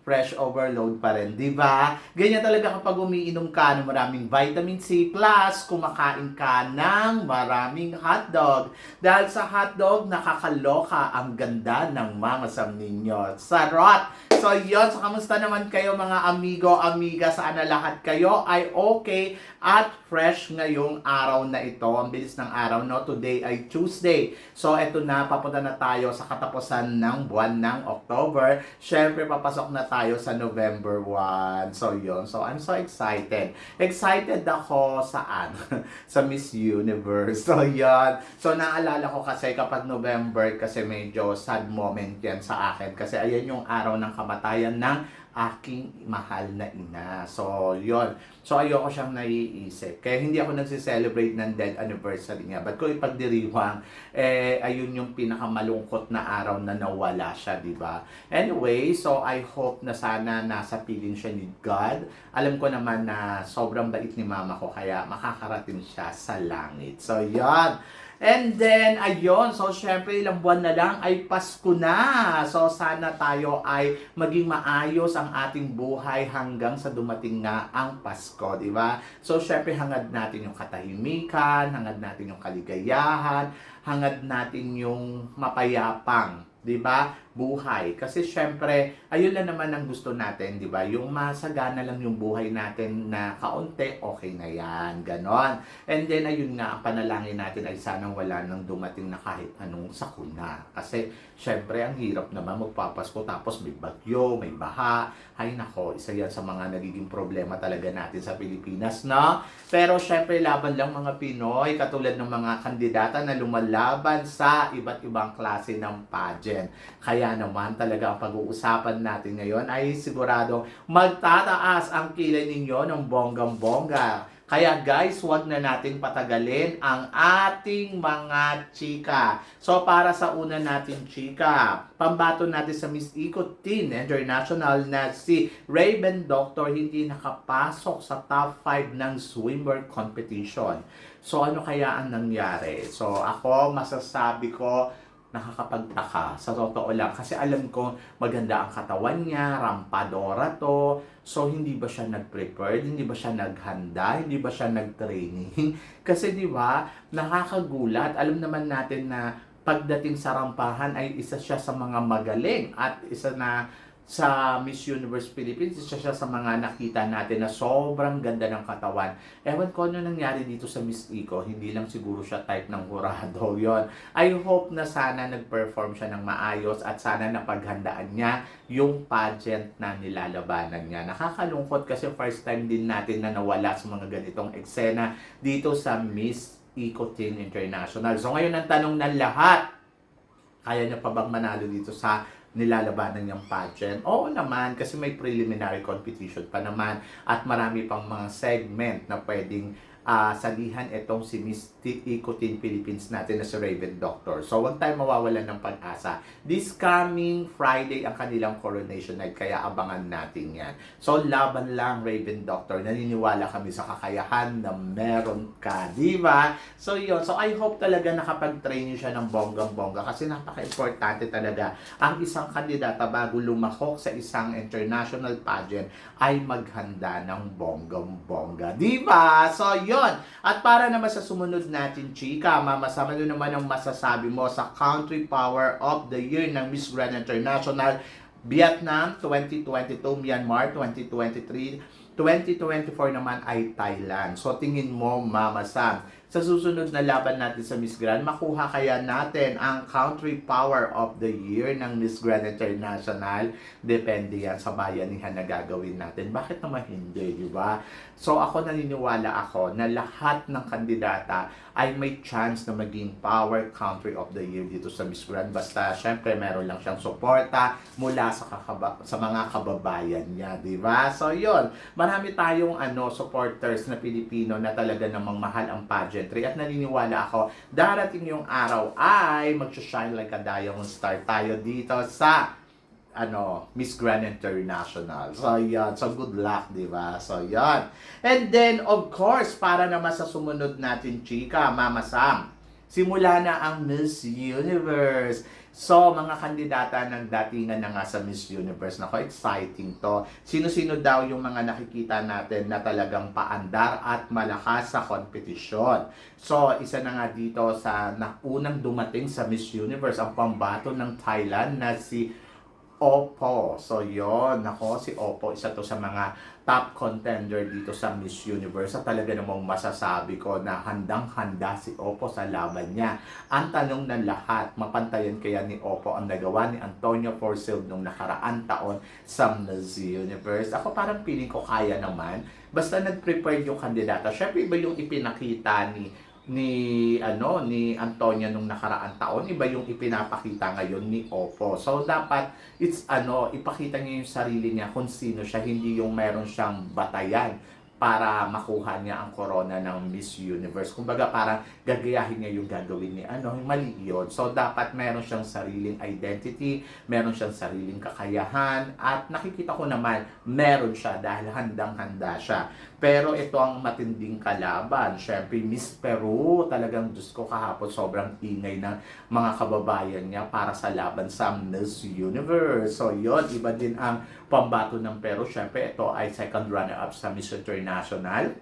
fresh overload pa rin, di ba? Ganyan talaga kapag umiinom ka ng maraming vitamin C plus kumakain ka ng maraming hotdog. Dahil sa hotdog, nakakaloka ang ganda ng mamasam ninyo. Sarot! So yon so kamusta naman kayo mga amigo, amiga, sana lahat kayo ay okay at fresh ngayong araw na ito. Ang bilis ng araw, no? Today ay Tuesday. So eto na, papunta na tayo sa katapusan ng buwan ng October. Syempre, papasok na tayo sa November 1. So yon so I'm so excited. Excited ako saan? sa Miss Universe. So yon So naalala ko kasi kapag November, kasi medyo sad moment yan sa akin. Kasi ayan yung araw ng kamatayan ng aking mahal na ina. So, yon So, ayoko siyang naiisip. Kaya hindi ako nagsi-celebrate ng dead anniversary niya. But kung ipagdiriwang, eh, ayun yung pinakamalungkot na araw na nawala siya, di ba? Anyway, so I hope na sana nasa piling siya ni God. Alam ko naman na sobrang bait ni mama ko, kaya makakarating siya sa langit. So, yon And then, ayun, so syempre ilang buwan na lang ay Pasko na. So sana tayo ay maging maayos ang ating buhay hanggang sa dumating nga ang Pasko, di ba? So syempre hangad natin yung katahimikan, hangad natin yung kaligayahan, hangad natin yung mapayapang 'di ba? Buhay. Kasi syempre, ayun lang naman ang gusto natin, 'di ba? Yung masagana lang yung buhay natin na kaunti, okay na 'yan. Ganon. And then ayun nga, ang panalangin natin ay sanang wala nang dumating na kahit anong sakuna. Kasi syempre, ang hirap naman magpapasko tapos may bagyo, may baha. Ay nako, isa yan sa mga nagiging problema talaga natin sa Pilipinas, no? Pero syempre, laban lang mga Pinoy, katulad ng mga kandidata na lumalaban sa iba't ibang klase ng pageant. Kaya naman talaga ang pag-uusapan natin ngayon ay sigurado magtataas ang kilay ninyo ng bonggang-bongga. Kaya guys, wag na natin patagalin ang ating mga chika. So para sa una natin chika, pambato natin sa Miss Eco Teen International na si Raven Doctor hindi nakapasok sa top 5 ng swimwear competition. So ano kaya ang nangyari? So ako masasabi ko nakakapagtaka sa totoo lang kasi alam ko maganda ang katawan niya, rampadora to. So hindi ba siya nag-prepare? Hindi ba siya naghanda? Hindi ba siya nag-training? kasi 'di ba, nakakagulat. Alam naman natin na pagdating sa rampahan ay isa siya sa mga magaling at isa na sa Miss Universe Philippines, isa siya sa mga nakita natin na sobrang ganda ng katawan. Ewan ko ano nangyari dito sa Miss Eco, hindi lang siguro siya type ng hurado yon. I hope na sana nag-perform siya ng maayos at sana napaghandaan niya yung pageant na nilalabanan niya. Nakakalungkot kasi first time din natin na nawala sa mga ganitong eksena dito sa Miss Eco Teen International. So ngayon ang tanong ng lahat, kaya niya pa bang manalo dito sa nilalabanan niyang pageant. Oo naman, kasi may preliminary competition pa naman at marami pang mga segment na pwedeng uh, salihan itong si Miss Ikotin Philippines natin na si Raven Doctor. So, wag tayo mawawalan ng pag-asa. This coming Friday ang kanilang coronation night, kaya abangan natin yan. So, laban lang Raven Doctor. Naniniwala kami sa kakayahan na meron ka, di ba? So, yun. So, I hope talaga nakapag-train siya ng bonggang-bongga kasi napaka-importante talaga ang isang kandidata bago lumahok sa isang international pageant ay maghanda ng bonggang-bongga. Di ba? So, yun. At para naman sa sumunod natin, chika, mamasama nyo naman ang masasabi mo sa Country Power of the Year ng Miss Grand International Vietnam 2022, Myanmar 2023, 2024 naman ay Thailand. So tingin mo, Mama Sam, sa susunod na laban natin sa Miss Grand, makuha kaya natin ang Country Power of the Year ng Miss Grand International. Depende yan sa bayanihan na gagawin natin. Bakit naman hindi, di ba? So ako naniniwala ako na lahat ng kandidata ay may chance na maging Power Country of the Year dito sa Miss Grand. Basta, syempre, meron lang siyang suporta mula sa, kakaba- sa mga kababayan niya, di ba? So, yun. Marami tayong ano, supporters na Pilipino na talaga namang mahal ang pageantry at naniniwala ako darating yung araw ay mag-shine like a diamond star tayo dito sa ano, Miss Grand International. So, yan. So, good luck, di ba? So, yan. And then, of course, para naman sa sumunod natin, chika, Mama Sam, simula na ang Miss Universe. So, mga kandidata ng datingan na nga sa Miss Universe. Nako, exciting to. Sino-sino daw yung mga nakikita natin na talagang paandar at malakas sa kompetisyon. So, isa na nga dito sa na unang dumating sa Miss Universe, ang pambato ng Thailand na si Oppo. So, yon Nako, si Oppo, isa to sa mga top contender dito sa Miss Universe. At talaga namang masasabi ko na handang-handa si Oppo sa laban niya. Ang tanong ng lahat, mapantayan kaya ni Oppo ang nagawa ni Antonio Porcel nung nakaraan taon sa Miss Universe. Ako parang feeling ko kaya naman. Basta nag-prepare yung kandidata. Syempre, iba yung ipinakita ni ni ano ni Antonia nung nakaraang taon. Iba yung ipinapakita ngayon ni Oppo. So dapat it's ano ipakita niya yung sarili niya kung sino siya. Hindi yung meron siyang batayan para makuha niya ang corona ng Miss Universe. Kumbaga parang gagayahin niya yung gagawin ni ano, yung mali yun. So dapat meron siyang sariling identity, meron siyang sariling kakayahan, at nakikita ko naman meron siya dahil handang-handa siya. Pero ito ang matinding kalaban. Siyempre, Miss Peru, talagang Diyos ko kahapon sobrang ingay ng mga kababayan niya para sa laban sa Miss Universe. So yon iba din ang pambato ng Peru. Siyempre, ito ay second runner-up sa Miss International.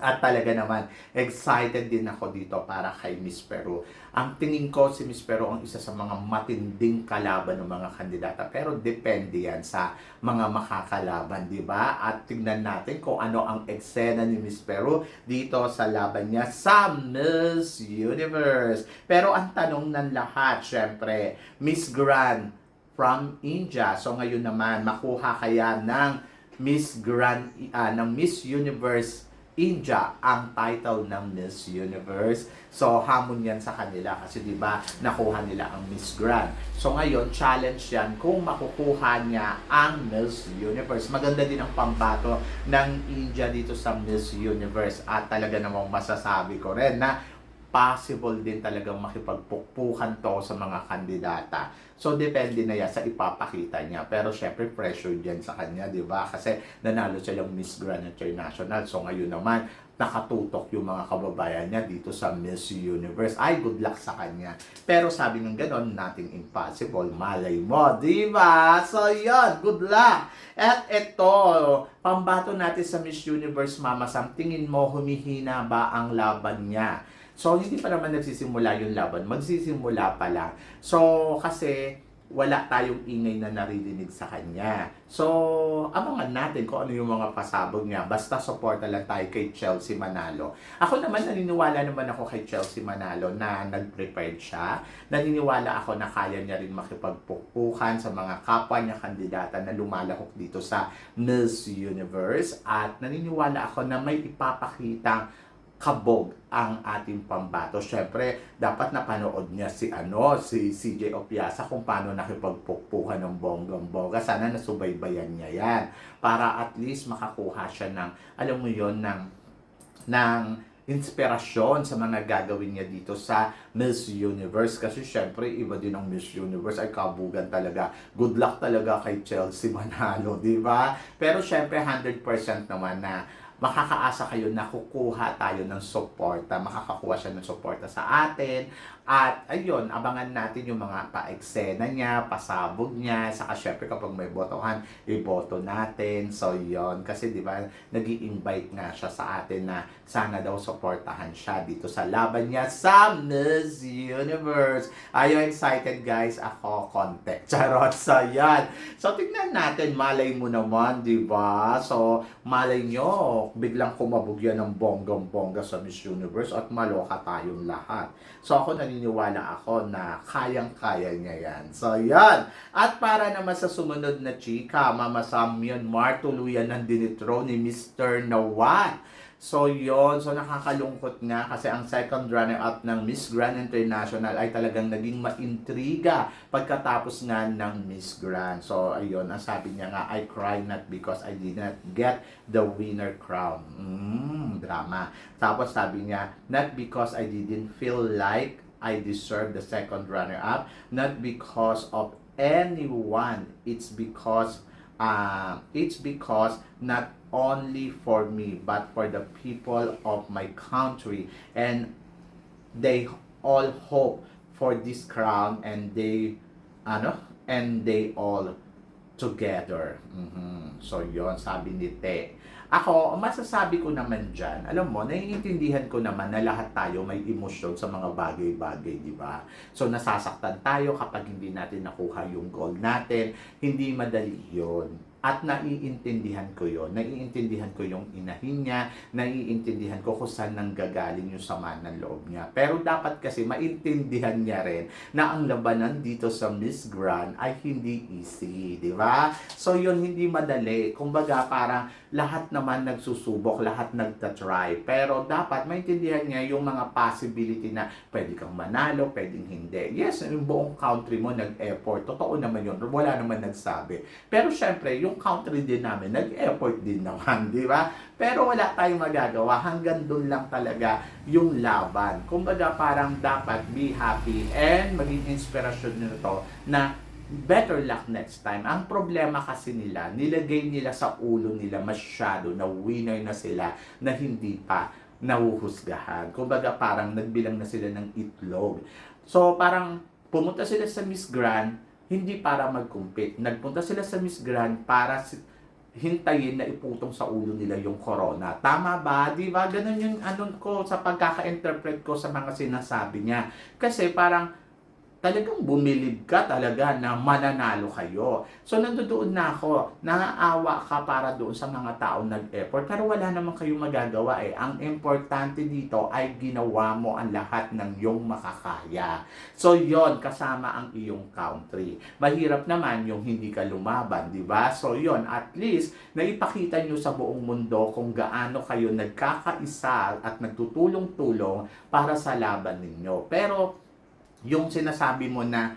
At talaga naman, excited din ako dito para kay Miss Peru. Ang tingin ko si Miss Peru ang isa sa mga matinding kalaban ng mga kandidata. Pero depende yan sa mga makakalaban, di ba? At tignan natin kung ano ang eksena ni Miss Peru dito sa laban niya sa Miss Universe. Pero ang tanong ng lahat, syempre, Miss Grand from India. So ngayon naman, makuha kaya ng Miss Grand, ah, ng Miss Universe India ang title ng Miss Universe. So, hamon yan sa kanila kasi 'di ba nakuha nila ang Miss Grand. So, ngayon, challenge yan kung makukuha niya ang Miss Universe. Maganda din ang pambato ng India dito sa Miss Universe at talaga namang masasabi ko rin na possible din talagang makipagpukpukan to sa mga kandidata. So, depende na yan sa ipapakita niya. Pero, syempre, pressure dyan sa kanya, di ba? Kasi, nanalo siya yung Miss Grand International. So, ngayon naman, nakatutok yung mga kababayan niya dito sa Miss Universe. Ay, good luck sa kanya. Pero, sabi ng ganon, nothing impossible. Malay mo, di ba? So, yun, good luck. At ito, pambato natin sa Miss Universe, Mama Sam, tingin mo, humihina ba ang laban niya? So, hindi pa naman nagsisimula yung laban. Magsisimula pa lang. So, kasi wala tayong ingay na naririnig sa kanya. So, abangan natin kung ano yung mga pasabog niya. Basta suporta lang tayo kay Chelsea Manalo. Ako naman, naniniwala naman ako kay Chelsea Manalo na nag-prepared siya. Naniniwala ako na kaya niya rin makipagpukpukan sa mga kapwa niya kandidata na lumalahok dito sa Miss Universe. At naniniwala ako na may ipapakitang kabog ang ating pambato. Siyempre, dapat napanood niya si ano, si CJ Opiasa kung paano nakipagpukpukan ng bonggang-bongga. Sana nasubaybayan niya yan. Para at least makakuha siya ng, alam mo yon ng, ng inspirasyon sa mga gagawin niya dito sa Miss Universe. Kasi syempre, iba din ang Miss Universe. Ay kabugan talaga. Good luck talaga kay Chelsea Manalo, di ba? Pero syempre, 100% naman na makakaasa kayo na kukuha tayo ng suporta, makakakuha siya ng suporta sa atin. At ayun, abangan natin yung mga pa-eksena niya, pasabog niya, saka syempre kapag may botohan, iboto natin. So yon kasi di ba nag invite nga siya sa atin na sana daw suportahan siya dito sa laban niya sa Miss Universe. Ayun, excited guys, ako konti. Charot, so yan. So tignan natin, malay mo naman, di ba? So malay nyo, biglang kumabog yan ng bonggang-bongga sa Miss Universe at maloka tayong lahat. So ako naniniwala ako na kayang-kaya niya yan. So yan. At para naman sa sumunod na chika, Mama Sam Myanmar, tuluyan ng dinitro ni Mr. Nawat. So yon so nakakalungkot nga kasi ang second runner-up ng Miss Grand International ay talagang naging maintriga pagkatapos nga ng Miss Grand. So ayun, ang sabi niya nga, I cry not because I did not get the winner crown. Mm, drama. Tapos sabi niya, not because I didn't feel like I deserve the second runner-up, not because of anyone. It's because uh, it's because not only for me but for the people of my country. And they all hope for this crown and they ano? And they all together. Mhm. so yon sabi ni Te ako, masasabi ko naman dyan, alam mo, naiintindihan ko naman na lahat tayo may emosyon sa mga bagay-bagay, di ba? So, nasasaktan tayo kapag hindi natin nakuha yung goal natin. Hindi madali yon at naiintindihan ko yon naiintindihan ko yung inahin niya, naiintindihan ko kung saan nanggagaling yung sama ng loob niya. Pero dapat kasi maintindihan niya rin na ang labanan dito sa Miss Grand ay hindi easy, di ba? So yun, hindi madali. Kumbaga, parang lahat naman nagsusubok, lahat nagtatry. Pero dapat maintindihan niya yung mga possibility na pwede kang manalo, pwedeng hindi. Yes, yung buong country mo nag-effort. Totoo naman yun. Wala naman nagsabi. Pero syempre, yung country din namin, nag-effort din naman, di ba? Pero wala tayong magagawa. Hanggang doon lang talaga yung laban. Kumbaga, parang dapat be happy and maging inspirasyon nyo to na better luck next time. Ang problema kasi nila, nilagay nila sa ulo nila masyado na winner na sila na hindi pa nahuhusgahan. Kumbaga parang nagbilang na sila ng itlog. So parang pumunta sila sa Miss Grand hindi para mag-compete. Nagpunta sila sa Miss Grand para si- hintayin na iputong sa ulo nila yung corona. Tama ba? Di ba? Ganun yung ano ko sa pagkaka-interpret ko sa mga sinasabi niya. Kasi parang talagang bumilib ka talaga na mananalo kayo. So nandoon na ako, naaawa ka para doon sa mga taong nag-effort, pero wala naman kayong magagawa eh. Ang importante dito ay ginawa mo ang lahat ng iyong makakaya. So yon kasama ang iyong country. Mahirap naman yung hindi ka lumaban, di ba? So yon at least naipakita nyo sa buong mundo kung gaano kayo nagkakaisa at nagtutulong-tulong para sa laban ninyo. Pero yung sinasabi mo na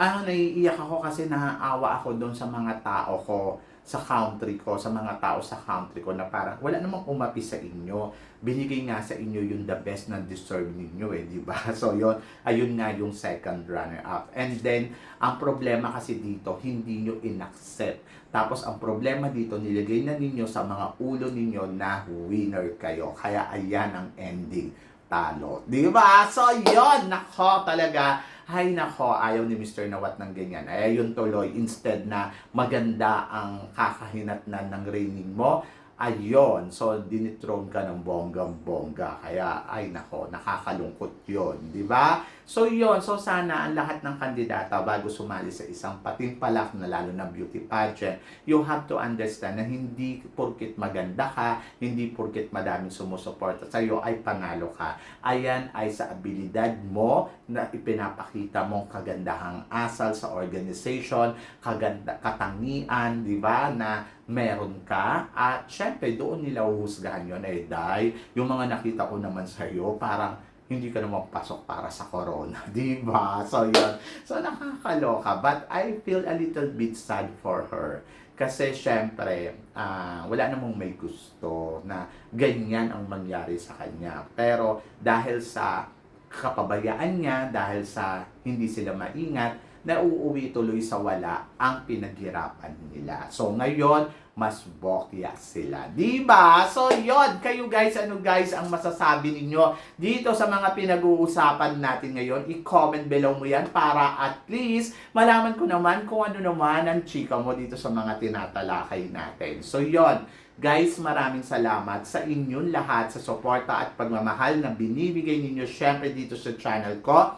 ah, naiiyak ako kasi naaawa ako doon sa mga tao ko sa country ko, sa mga tao sa country ko na parang wala namang umapi sa inyo. Binigay nga sa inyo yung the best na deserve ninyo eh, di ba? So yon ayun nga yung second runner up. And then, ang problema kasi dito, hindi nyo inaccept. Tapos ang problema dito, nilagay na ninyo sa mga ulo ninyo na winner kayo. Kaya ayan ang ending talo. Di ba? So, yon Nako, talaga. Hay nako, ayaw ni Mr. Nawat ng ganyan. Ay, yun tuloy. Instead na maganda ang kakahinatnan ng raining mo, ayon. So, dinitron ka ng bonggang-bongga. Kaya, ay nako, nakakalungkot yon Di ba? So, yon So, sana ang lahat ng kandidata bago sumali sa isang patimpalak na lalo na beauty pageant, you have to understand na hindi porkit maganda ka, hindi porkit madaming sumusuporta sa iyo ay panalo ka. Ayan ay sa abilidad mo na ipinapakita mong kagandahang asal sa organization, kaganda, katangian, di ba, na meron ka. At syempre, doon nila uhusgahan yun eh, dahil yung mga nakita ko naman sa iyo, parang hindi ka naman pasok para sa corona, di ba? So, yun. So, nakakaloka. But I feel a little bit sad for her. Kasi, syempre, ah, wala namang may gusto na ganyan ang mangyari sa kanya. Pero, dahil sa kapabayaan niya, dahil sa hindi sila maingat, nauuwi tuloy sa wala ang pinaghirapan nila. So, ngayon, mas bokya sila. Di ba? So, yon Kayo guys, ano guys ang masasabi ninyo dito sa mga pinag-uusapan natin ngayon? I-comment below mo yan para at least malaman ko naman kung ano naman ang chika mo dito sa mga tinatalakay natin. So, yon Guys, maraming salamat sa inyong lahat sa suporta at pagmamahal na binibigay ninyo syempre dito sa channel ko.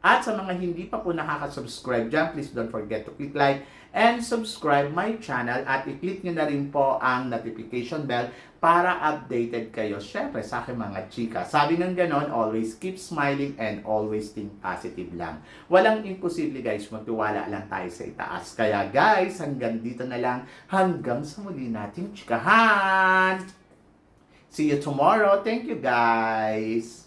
At sa mga hindi pa po nakaka-subscribe dyan, please don't forget to click like and subscribe my channel at i-click nyo na rin po ang notification bell para updated kayo. Syempre sa aking mga chika. Sabi ng ganon, always keep smiling and always think positive lang. Walang imposible guys, magtiwala lang tayo sa itaas. Kaya guys, hanggang dito na lang. Hanggang sa muli nating chikahan! See you tomorrow. Thank you guys!